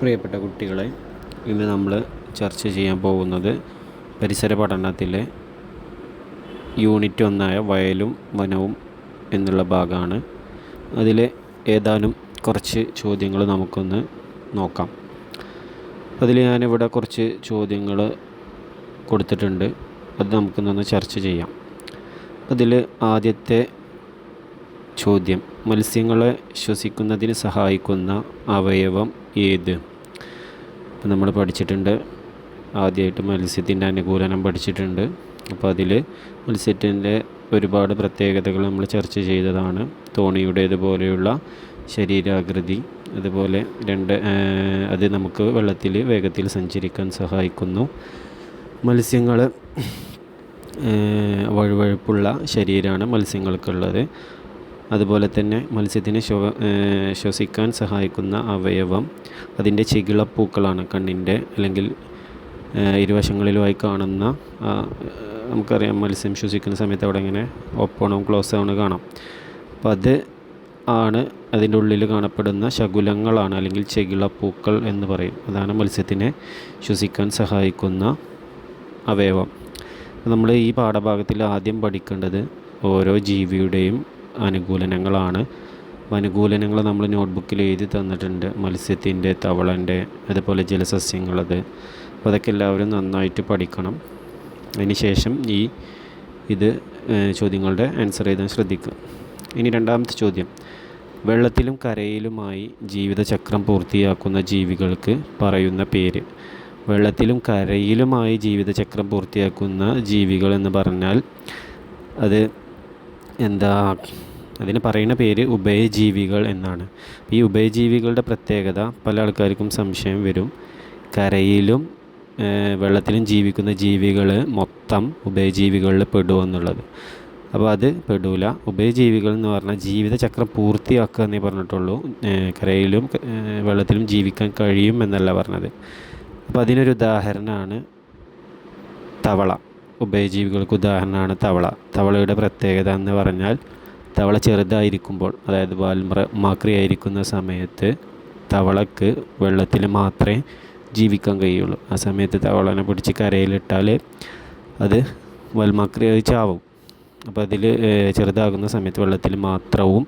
പ്രിയപ്പെട്ട കുട്ടികളെ ഇന്ന് നമ്മൾ ചർച്ച ചെയ്യാൻ പോകുന്നത് പരിസര പഠനത്തിലെ യൂണിറ്റ് ഒന്നായ വയലും വനവും എന്നുള്ള ഭാഗമാണ് അതിലെ ഏതാനും കുറച്ച് ചോദ്യങ്ങൾ നമുക്കൊന്ന് നോക്കാം. അതിൽ ഞാനിവിടെ കുറച്ച് ചോദ്യങ്ങൾ കൊടുത്തിട്ടുണ്ട്. അത് നമുക്കൊന്ന് ചർച്ച ചെയ്യാം. അതിൽ ആദ്യത്തെ ചോദ്യം മത്സ്യങ്ങളെ ശ്വസിക്കുന്നതിന് സഹായിക്കുന്ന അവയവം ഏത്? ഇപ്പം നമ്മൾ പഠിച്ചിട്ടുണ്ട്. ആദ്യമായിട്ട് മത്സ്യത്തിന്റെ അനുകൂലനം പഠിച്ചിട്ടുണ്ട്. അപ്പോൾ അതിൽ മത്സ്യത്തിന്റെ ഒരുപാട് പ്രത്യേകതകൾ നമ്മൾ ചർച്ച ചെയ്തതാണ്. തോണിയുടേതുപോലെയുള്ള ശരീരാകൃതി അതുപോലെ രണ്ട് അത് നമുക്ക് വെള്ളത്തിൽ വേഗത്തിൽ സഞ്ചരിക്കാൻ സഹായിക്കുന്നു. മത്സ്യങ്ങൾ വഴുവഴുപ്പുള്ള ശരീരമാണ് മത്സ്യങ്ങൾക്കുള്ളത്. അതുപോലെ തന്നെ മത്സ്യത്തിനെ ശ്വ ശ്വസിക്കാൻ സഹായിക്കുന്ന അവയവം അതിന്റെ ചികിളപ്പൂക്കളാണ് കണ്ണിന്റെ അല്ലെങ്കിൽ ഇരുവശങ്ങളിലുമായി കാണുന്ന നമുക്കറിയാം മത്സ്യം ശ്വസിക്കുന്ന സമയത്ത് അവിടെ ഇങ്ങനെ ഓപ്പണും ക്ലോസ് ആവണ കാണാം. അപ്പം അത് ആണ് അതിന്റെ ഉള്ളിൽ കാണപ്പെടുന്ന ശകുലങ്ങളാണ് അല്ലെങ്കിൽ ചെകിളപ്പൂക്കൾ എന്ന് പറയും. അതാണ് മത്സ്യത്തിനെ ശ്വസിക്കാൻ സഹായിക്കുന്ന അവയവം. നമ്മൾ ഈ പാഠഭാഗത്തിൽ ആദ്യം പഠിക്കേണ്ടത് ഓരോ ജീവിയുടെയും അനുകൂലനങ്ങളാണ്. അനുകൂലനങ്ങൾ നമ്മൾ നോട്ട്ബുക്കിൽ എഴുതി തന്നിട്ടുണ്ട്. മത്സ്യത്തിന്റെ തവളന്റെ അതുപോലെ ജലസസ്യങ്ങളത് അപ്പോൾ അതൊക്കെ എല്ലാവരും നന്നായിട്ട് പഠിക്കണം. അതിനുശേഷം ഈ ഇത് ചോദ്യങ്ങളുടെ ആൻസർ എഴുതാൻ ശ്രദ്ധിക്കുക. ഇനി രണ്ടാമത്തെ ചോദ്യം. വെള്ളത്തിലും കരയിലുമായി ജീവിതചക്രം പൂർത്തിയാക്കുന്ന ജീവികൾക്ക് പറയുന്ന പേര്. വെള്ളത്തിലും കരയിലുമായി ജീവിതചക്രം പൂർത്തിയാക്കുന്ന ജീവികൾ എന്ന് പറഞ്ഞാൽ അത് എന്താ അതിന് പറയുന്ന പേര് ഉഭയജീവികൾ എന്നാണ്. ഈ ഉഭയജീവികളുടെ പ്രത്യേകത പല ആൾക്കാർക്കും സംശയം വരും. കരയിലും വെള്ളത്തിലും ജീവിക്കുന്ന ജീവികൾ മൊത്തം ഉഭയജീവികളിൽ പെടുമെന്നുള്ളത് അപ്പോൾ അത് പെടൂല. ഉഭയജീവികൾ എന്ന് പറഞ്ഞാൽ ജീവിതചക്രം പൂർത്തിയാക്കുക എന്നേ പറഞ്ഞിട്ടുള്ളൂ. കരയിലും വെള്ളത്തിലും ജീവിക്കാൻ കഴിയും എന്നല്ല പറഞ്ഞത്. അപ്പോൾ അതിനൊരു ഉദാഹരണമാണ് തവള. ഉഭയജീവികൾക്ക് ഉദാഹരണമാണ് തവള. തവളയുടെ പ്രത്യേകത എന്ന് പറഞ്ഞാൽ തവള ചെറുതായിരിക്കുമ്പോൾ അതായത് വാൽമറ മാക്രിയായിരിക്കുന്ന സമയത്ത് തവളക്ക് വെള്ളത്തിൽ മാത്രമേ ജീവിക്കാൻ കഴിയുള്ളൂ. ആ സമയത്ത് തവളനെ പിടിച്ച് കരയിലിട്ടാൽ അത് വൽമാക്രിയായി ചാവും. അപ്പോൾ അതിൽ ചെറുതാകുന്ന സമയത്ത് വെള്ളത്തിൽ മാത്രവും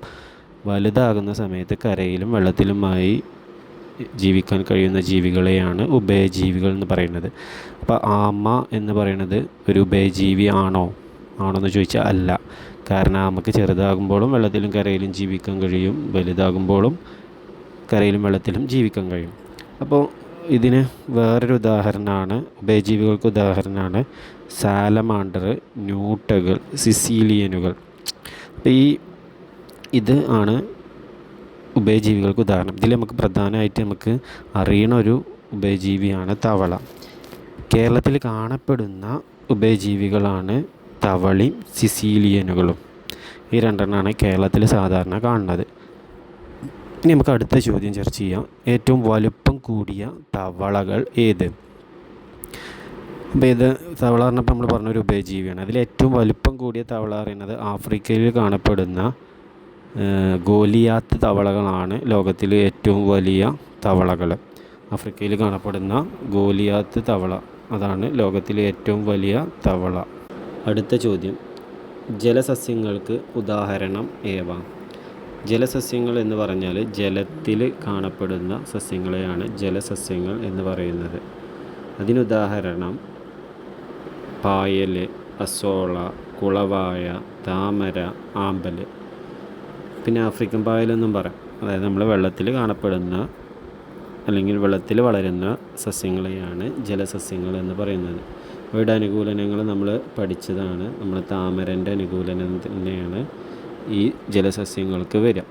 വലുതാകുന്ന സമയത്ത് കരയിലും വെള്ളത്തിലുമായി ജീവിക്കാൻ കഴിയുന്ന ജീവികളെയാണ് ഉഭയജീവികൾ എന്ന് പറയുന്നത്. അപ്പോൾ ആമ എന്ന് പറയുന്നത് ഒരു ഉഭയജീവി ആണോ? ആണോ എന്ന് ചോദിച്ചാൽ അല്ല. കാരണം ആമക്ക് ചെറുതാകുമ്പോഴും വെള്ളത്തിലും കരയിലും ജീവിക്കാൻ കഴിയും. വലുതാകുമ്പോഴും കരയിലും വെള്ളത്തിലും ജീവിക്കാൻ കഴിയും. അപ്പോൾ ഇതിന് വേറൊരു ഉദാഹരണമാണ് ഉഭയജീവികൾക്ക് ഉദാഹരണമാണ് സാലമാണ്ടർ ന്യൂട്ടകൾ സിസീലിയനുകൾ. അപ്പോൾ ഈ ഇത് ആണ് ഉഭയജീവികൾക്ക് ഉദാഹരണം. ഇതിൽ നമുക്ക് പ്രധാനമായിട്ട് നമുക്ക് അറിയണ ഒരു ഉഭയജീവിയാണ് തവള. കേരളത്തിൽ കാണപ്പെടുന്ന ഉഭയജീവികളാണ് തവളയും സിസീലിയനുകളും. ഈ രണ്ടെണ്ണമാണ് കേരളത്തിൽ സാധാരണ കാണുന്നത്. ഇനി നമുക്ക് അടുത്ത ചോദ്യം ചർച്ച ചെയ്യാം. ഏറ്റവും വലുപ്പം കൂടിയ തവളകൾ ഏത്? അപ്പോൾ ഇത് തവള പറഞ്ഞപ്പോൾ നമ്മൾ പറഞ്ഞൊരു ഉഭയജീവിയാണ്. അതിൽ ഏറ്റവും വലുപ്പം കൂടിയ തവള പറയുന്നത് ആഫ്രിക്കയിൽ കാണപ്പെടുന്ന ഗോലിയാത്ത് തവളകളാണ് ലോകത്തിലെ ഏറ്റവും വലിയ തവളകൾ. ആഫ്രിക്കയിൽ കാണപ്പെടുന്ന ഗോലിയാത്ത് തവള. അതാണ് ലോകത്തിലെ ഏറ്റവും വലിയ തവള. അടുത്ത ചോദ്യം. ജലസസ്യങ്ങൾക്ക് ഉദാഹരണം ഏവ? ജലസസ്യങ്ങൾ എന്ന് പറഞ്ഞാൽ ജലത്തിൽ കാണപ്പെടുന്ന സസ്യങ്ങളെയാണ് ജലസസ്യങ്ങൾ എന്ന് പറയുന്നത്. അതിനുദാഹരണം. പായൽ അസോള കുളവായ താമര ആമ്പൽ പിന്നെ ആഫ്രിക്കൻ പായലെന്നും പറയാം. അതായത് നമ്മൾ വെള്ളത്തിൽ കാണപ്പെടുന്ന അല്ലെങ്കിൽ വെള്ളത്തിൽ വളരുന്ന സസ്യങ്ങളെയാണ് ജലസസ്യങ്ങൾ എന്ന് പറയുന്നത്. അവയുടെ അനുകൂലനങ്ങൾ നമ്മൾ പഠിച്ചതാണ്. നമ്മൾ താമരന്റെ അനുകൂലനം തന്നെയാണ് ഈ ജലസസ്യങ്ങൾക്ക് വരിക.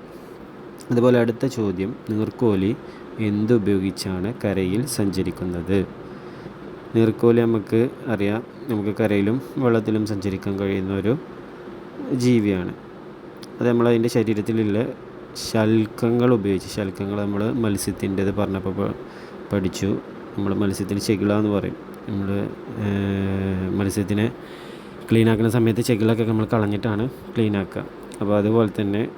അതുപോലെ അടുത്ത ചോദ്യം നീർക്കോലി എന്തുപയോഗിച്ചാണ് കരയിൽ സഞ്ചരിക്കുന്നത്? നീർക്കോലി നമുക്ക് അറിയാം. നമുക്ക് കരയിലും വെള്ളത്തിലും സഞ്ചരിക്കാൻ കഴിയുന്ന ഒരു ജീവിയാണ്. അത് നമ്മളതിന്റെ ശരീരത്തിലുള്ള ശൽക്കങ്ങൾ ഉപയോഗിച്ച് ശൽക്കങ്ങൾ നമ്മൾ മത്സ്യത്തിന്റെത് പറഞ്ഞപ്പോൾ പഠിച്ചു. നമ്മൾ മത്സ്യത്തിന് ചെകിള എന്ന് പറയും നമ്മൾ മത്സ്യത്തിനെ ക്ലീൻ ആക്കുന്ന സമയത്ത് ചെകിളൊക്കെ നമ്മൾ കളഞ്ഞിട്ടാണ് ക്ലീൻ ആക്കുക അപ്പോൾ അതുപോലെ തന്നെ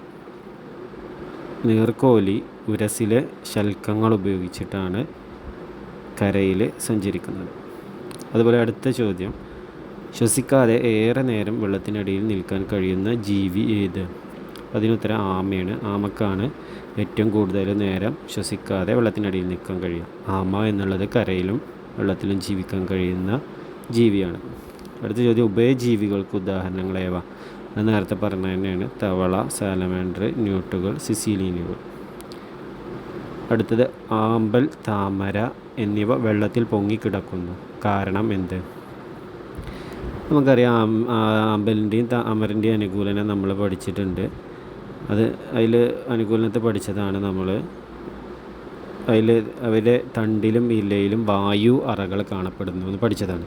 നീർക്കോലി ഉരസിലെ ശൽക്കങ്ങൾ ഉപയോഗിച്ചിട്ടാണ് കരയിൽ സഞ്ചരിക്കുന്നത്. അതുപോലെ അടുത്ത ചോദ്യം. ശ്വസിക്കാതെ ഏറെ നേരം വെള്ളത്തിനടിയിൽ നിൽക്കാൻ കഴിയുന്ന ജീവി ഏത്? അതിനുത്തരം ആമയാണ്. ആമക്കാണ് ഏറ്റവും കൂടുതൽ നേരം ശ്വസിക്കാതെ വെള്ളത്തിനടിയിൽ നിൽക്കാൻ കഴിയുക. ആമ എന്നുള്ളത് കരയിലും വെള്ളത്തിലും ജീവിക്കാൻ കഴിയുന്ന ജീവിയാണ്. അടുത്ത ചോദ്യം ഉഭയജീവികൾക്ക് ഉദാഹരണങ്ങൾ ഏവ? അത് നേരത്തെ പറഞ്ഞ തന്നെയാണ്. തവള സാലമാൻഡർ ന്യൂട്ടുകൾ സിസീലിയനുകൾ അടുത്തത് ആമ്പൽ താമര എന്നിവ വെള്ളത്തിൽ പൊങ്ങിക്കിടക്കുന്നു. കാരണം എന്ത്? നമുക്കറിയാം ആമ്പലിന്റെയും താമരന്റെയും അനുകൂലനം നമ്മൾ പഠിച്ചിട്ടുണ്ട്. അത് അതിൽ അനുകൂലനത്തെ പഠിച്ചതാണ് നമ്മൾ. അതിൽ അവരുടെ തണ്ടിലും ഇലയിലും വായു അറകൾ കാണപ്പെടുന്നു എന്ന് പഠിച്ചതാണ്.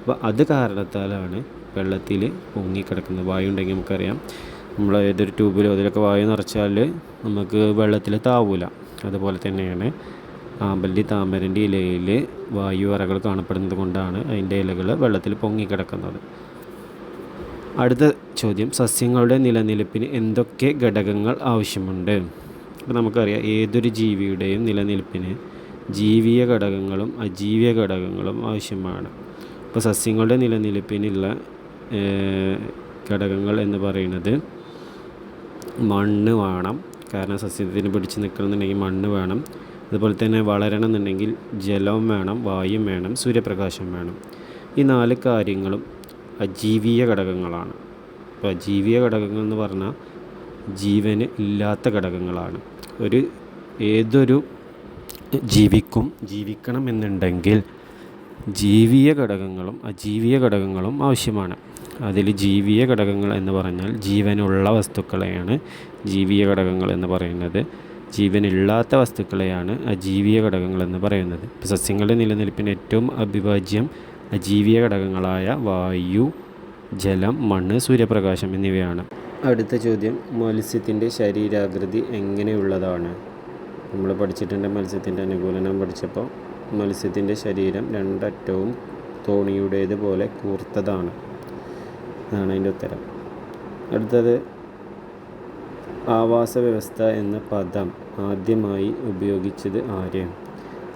അപ്പോൾ അത് കാരണത്താലാണ് വെള്ളത്തിൽ പൊങ്ങിക്കിടക്കുന്നത്. വായു ഉണ്ടെങ്കിൽ നമുക്കറിയാം. നമ്മൾ ഏതൊരു ട്യൂബിലോ അതിലൊക്കെ വായു നിറച്ചാൽ നമുക്ക് വെള്ളത്തിൽ താവൂല. അതുപോലെ തന്നെയാണ് ആമ്പല്ലി താമരന്റെ ഇലയിൽ വായു അറകൾ കാണപ്പെടുന്നത് കൊണ്ടാണ് അതിന്റെ ഇലകൾ വെള്ളത്തിൽ പൊങ്ങിക്കിടക്കുന്നത്. അടുത്ത ചോദ്യം സസ്യങ്ങളുടെ നിലനിൽപ്പിന് എന്തൊക്കെ ഘടകങ്ങൾ ആവശ്യമുണ്ട്? അപ്പോൾ നമുക്കറിയാം ഏതൊരു ജീവിയുടെയും നിലനിൽപ്പിന് ജീവിയ ഘടകങ്ങളും അജീവിയ ഘടകങ്ങളും ആവശ്യമാണ്. അപ്പോൾ സസ്യങ്ങളുടെ നിലനിൽപ്പിനുള്ള ഘടകങ്ങൾ എന്ന് പറയുന്നത് മണ്ണ് വേണം. കാരണം സസ്യത്തിന് പിടിച്ച് നിൽക്കണമെന്നുണ്ടെങ്കിൽ മണ്ണ് വേണം. അതുപോലെ തന്നെ വളരണം എന്നുണ്ടെങ്കിൽ ജലവും വേണം വായും വേണം സൂര്യപ്രകാശം വേണം. ഈ നാല് കാര്യങ്ങളും അജീവീയ ഘടകങ്ങളാണ്. അപ്പോൾ അജീവീയ ഘടകങ്ങൾ എന്ന് പറഞ്ഞാൽ ജീവന് ഇല്ലാത്ത ഘടകങ്ങളാണ്. ഒരു ഏതൊരു ജീവിക്കും ജീവിക്കണം എന്നുണ്ടെങ്കിൽ ജീവീയ ഘടകങ്ങളും അജീവീയ ഘടകങ്ങളും ആവശ്യമാണ്. അതിൽ ജീവീയ ഘടകങ്ങൾ എന്ന് പറഞ്ഞാൽ ജീവനുള്ള വസ്തുക്കളെയാണ് ജീവീയ ഘടകങ്ങൾ എന്ന് പറയുന്നത്. ജീവനില്ലാത്ത വസ്തുക്കളെയാണ് അജീവീയ ഘടകങ്ങൾ എന്ന് പറയുന്നത്. സസ്യങ്ങളുടെ നിലനിൽപ്പിന് ഏറ്റവും അവിഭാജ്യം അജീവീയ ഘടകങ്ങളായ വായു ജലം മണ്ണ് സൂര്യപ്രകാശം എന്നിവയാണ്. അടുത്ത ചോദ്യം മത്സ്യത്തിന്റെ ശരീരാകൃതി എങ്ങനെയുള്ളതാണ്? നമ്മൾ പഠിച്ചിട്ടുണ്ട് മത്സ്യത്തിന്റെ അനുകൂലനം പഠിച്ചപ്പോൾ. മത്സ്യത്തിന്റെ ശരീരം രണ്ടറ്റവും തോണിയുടേത് പോലെ കൂർത്തതാണ്. അതാണ് അതിന്റെ ഉത്തരം. അടുത്തത് ആവാസ വ്യവസ്ഥ എന്ന പദം ആദ്യമായി ഉപയോഗിച്ചത് ആര്?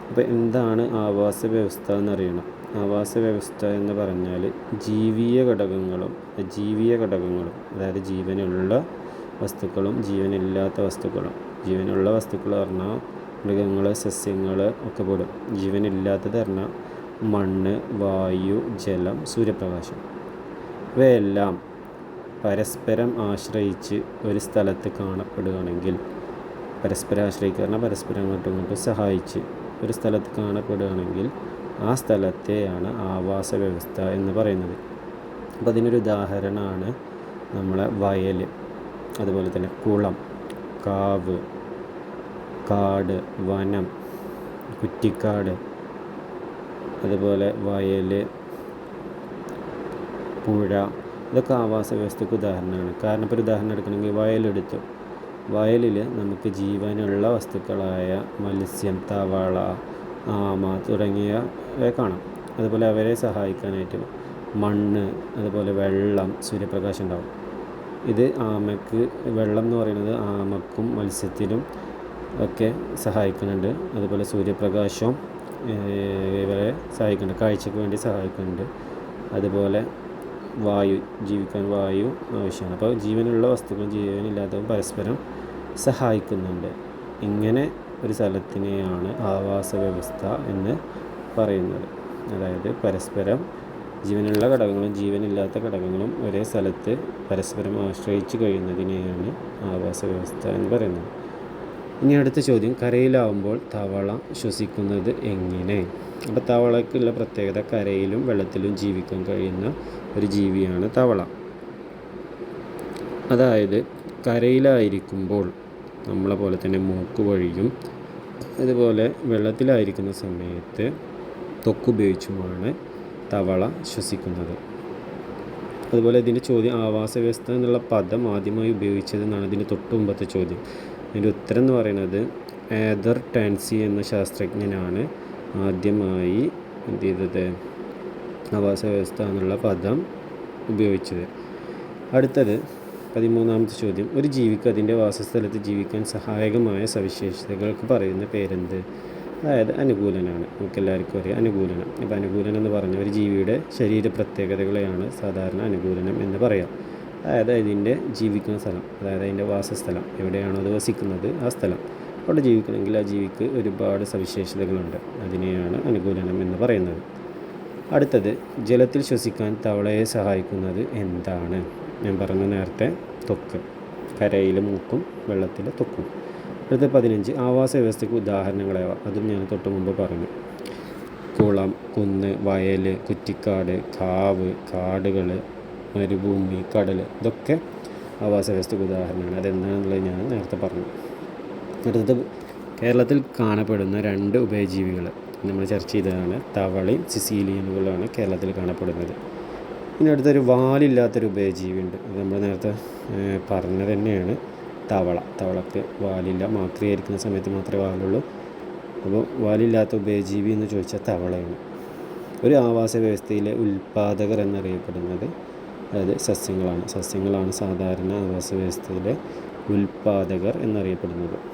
അപ്പോൾ എന്താണ് ആവാസ വ്യവസ്ഥ എന്നറിയണം. ആവാസ വ്യവസ്ഥ എന്ന് പറഞ്ഞാൽ ജീവിയ ഘടകങ്ങളും ജീവിയ ഘടകങ്ങളും അതായത് ജീവനുള്ള വസ്തുക്കളും ജീവനില്ലാത്ത വസ്തുക്കളും. ജീവനുള്ള വസ്തുക്കൾ പറഞ്ഞാൽ മൃഗങ്ങൾ സസ്യങ്ങൾ ഒക്കെ പെടും. ജീവനില്ലാത്തത് പറഞ്ഞാൽ മണ്ണ് വായു ജലം സൂര്യപ്രകാശം. ഇവയെല്ലാം പരസ്പരം ആശ്രയിച്ച് ഒരു സ്ഥലത്ത് കാണപ്പെടുകയാണെങ്കിൽ പരസ്പരം ആശ്രയിക്കുക പരസ്പരം അങ്ങോട്ടും ഇങ്ങോട്ടും സഹായിച്ച് ഒരു സ്ഥലത്ത് കാണപ്പെടുകയാണെങ്കിൽ ആ സ്ഥലത്തെയാണ് ആവാസ വ്യവസ്ഥ എന്ന് പറയുന്നത്. അപ്പോൾ അതിനൊരു ഉദാഹരണമാണ് നമ്മളെ വയൽ അതുപോലെ തന്നെ കുളം കാവ് കാട് വനം കുറ്റിക്കാട് അതുപോലെ വയൽ പുഴ ഇതൊക്കെ ആവാസ വ്യവസ്ഥയ്ക്ക് ഉദാഹരണമാണ്. കാരണം ഇപ്പോൾ ഒരു ഉദാഹരണം എടുക്കണമെങ്കിൽ വയലെടുത്തു വയലിൽ നമുക്ക് ജീവനുള്ള വസ്തുക്കളായ മത്സ്യം തവള ആമ തുടങ്ങിയവ കാണാം. അതുപോലെ അവരെ സഹായിക്കാനായിട്ട് മണ്ണ് അതുപോലെ വെള്ളം സൂര്യപ്രകാശം ഉണ്ടാവും. ഇത് ആമയ്ക്ക് വെള്ളം എന്ന് പറയുന്നത് ആമക്കും മത്സ്യത്തിനും ഒക്കെ സഹായിക്കുന്നുണ്ട്. അതുപോലെ സൂര്യപ്രകാശം ഇവരെ സഹായിക്കുന്നുണ്ട്. കാഴ്ചയ്ക്ക് വേണ്ടി സഹായിക്കുന്നുണ്ട്. അതുപോലെ വായു ജീവിക്കാൻ വായു ആവശ്യമാണ്. അപ്പോൾ ജീവനുള്ള വസ്തുക്കളും ജീവനില്ലാത്തതും പരസ്പരം സഹായിക്കുന്നുണ്ട്. ഇങ്ങനെ ഒരു സ്ഥലത്തിനെയാണ് ആവാസ വ്യവസ്ഥ എന്ന് പറയുന്നത്. അതായത് പരസ്പരം ജീവനുള്ള ഘടകങ്ങളും ജീവനില്ലാത്ത ഘടകങ്ങളും ഒരേ സ്ഥലത്ത് പരസ്പരം ആശ്രയിച്ച് കഴിയുന്നതിനെയാണ് ആവാസ വ്യവസ്ഥ എന്ന് പറയുന്നത്. ഇനി അടുത്ത ചോദ്യം കരയിലാവുമ്പോൾ തവള ശ്വസിക്കുന്നത് എങ്ങനെ? അപ്പോൾ തവളയ്ക്കുള്ള പ്രത്യേകത കരയിലും വെള്ളത്തിലും ജീവിക്കാൻ കഴിയുന്ന ഒരു ജീവിയാണ് തവള. അതായത് കരയിലായിരിക്കുമ്പോൾ നമ്മളെ പോലെ തന്നെ മൂക്ക് വഴിയും അതുപോലെ വെള്ളത്തിലായിരിക്കുന്ന സമയത്ത് തൊക്കുപയോഗിച്ചുമാണ് തവള ശ്വസിക്കുന്നത്. അതുപോലെ ഇതിന്റെ ചോദ്യം ആവാസ വ്യവസ്ഥ എന്നുള്ള പദം ആദ്യമായി ഉപയോഗിച്ചതെന്നാണ് ഇതിന്റെ തൊട്ട് മുമ്പത്തെ ചോദ്യം. അതിന്റെ ഉത്തരം എന്ന് പറയുന്നത് ഏദർ ടാൻസി എന്ന ശാസ്ത്രജ്ഞനാണ് ആദ്യമായി എന്ത് ചെയ്തത്? ആവാസ വ്യവസ്ഥ എന്നുള്ള പദം ഉപയോഗിച്ചത്. അടുത്തത് പതിമൂന്നാമത്തെ ചോദ്യം. ഒരു ജീവിക്ക് അതിന്റെ വാസസ്ഥലത്ത് ജീവിക്കാൻ സഹായകമായ സവിശേഷതകൾക്ക് പറയുന്ന പേരെന്ത്? അതായത് അനുകൂലനാണ്. നമുക്ക് എല്ലാവർക്കും അറിയാം അനുകൂലനം. അപ്പോൾ അനുകൂലനം എന്ന് പറഞ്ഞ ഒരു ജീവിയുടെ ശരീര പ്രത്യേകതകളെയാണ് സാധാരണ അനുകൂലനം എന്ന് പറയാം. അതായത് അതിന്റെ ജീവിക്കുന്ന സ്ഥലം അതായത് അതിന്റെ വാസസ്ഥലം. എവിടെയാണോ അത് വസിക്കുന്നത്? ആ സ്ഥലം. അവിടെ ജീവിക്കണമെങ്കിൽ ആ ജീവിക്ക് ഒരുപാട് സവിശേഷതകളുണ്ട്. അതിനെയാണ് അനുകൂലനം എന്ന് പറയുന്നത്. അടുത്തത് ജലത്തിൽ ശ്വസിക്കാൻ തവളയെ സഹായിക്കുന്നത് എന്താണ്? ഞാൻ പറഞ്ഞ നേരത്തെ തൊക്ക്. കരയിൽ മൂക്കും വെള്ളത്തിൽ തൊക്കും. അടുത്ത പതിനഞ്ച് ആവാസ വ്യവസ്ഥയ്ക്ക് ഉദാഹരണങ്ങളാവ അതും ഞാൻ തൊട്ട് മുമ്പ് പറഞ്ഞു. കുളം കുന്ന് വയൽ കുറ്റിക്കാട് കാവ് കാടുകൾ മരുഭൂമി കടൽ ഇതൊക്കെ ആവാസ വ്യവസ്ഥയ്ക്ക് ഉദാഹരണമാണ് അതെന്താണെന്നുള്ളത് ഞാൻ നേരത്തെ പറഞ്ഞു. അടുത്തത് കേരളത്തിൽ കാണപ്പെടുന്ന രണ്ട് ഉഭയജീവികൾ നമ്മൾ ചർച്ച ചെയ്തതാണ് തവളയും സിസീലിയനുകളാണ് കേരളത്തിൽ കാണപ്പെടുന്നത്. ഇനി അടുത്തൊരു വാലില്ലാത്തൊരു ഉഭയജീവിയുണ്ട് അത് നമ്മൾ നേരത്തെ പറഞ്ഞത് തന്നെയാണ്. തവള. തവളക്ക് വാലില്ല. മാത്രീകരിക്കുന്ന സമയത്ത് മാത്രമേ വാലുള്ളൂ. അപ്പോൾ വാലില്ലാത്ത ഉഭയജീവി എന്ന് ചോദിച്ചാൽ തവളയാണ്. ഒരു ആവാസ വ്യവസ്ഥയിലെ ഉൽപാദകർ എന്നറിയപ്പെടുന്നത് അതായത് സസ്യങ്ങളാണ്. സസ്യങ്ങളാണ് സാധാരണ ആവാസ വ്യവസ്ഥയിലെ ഉൽപാദകർ എന്നറിയപ്പെടുന്നത്.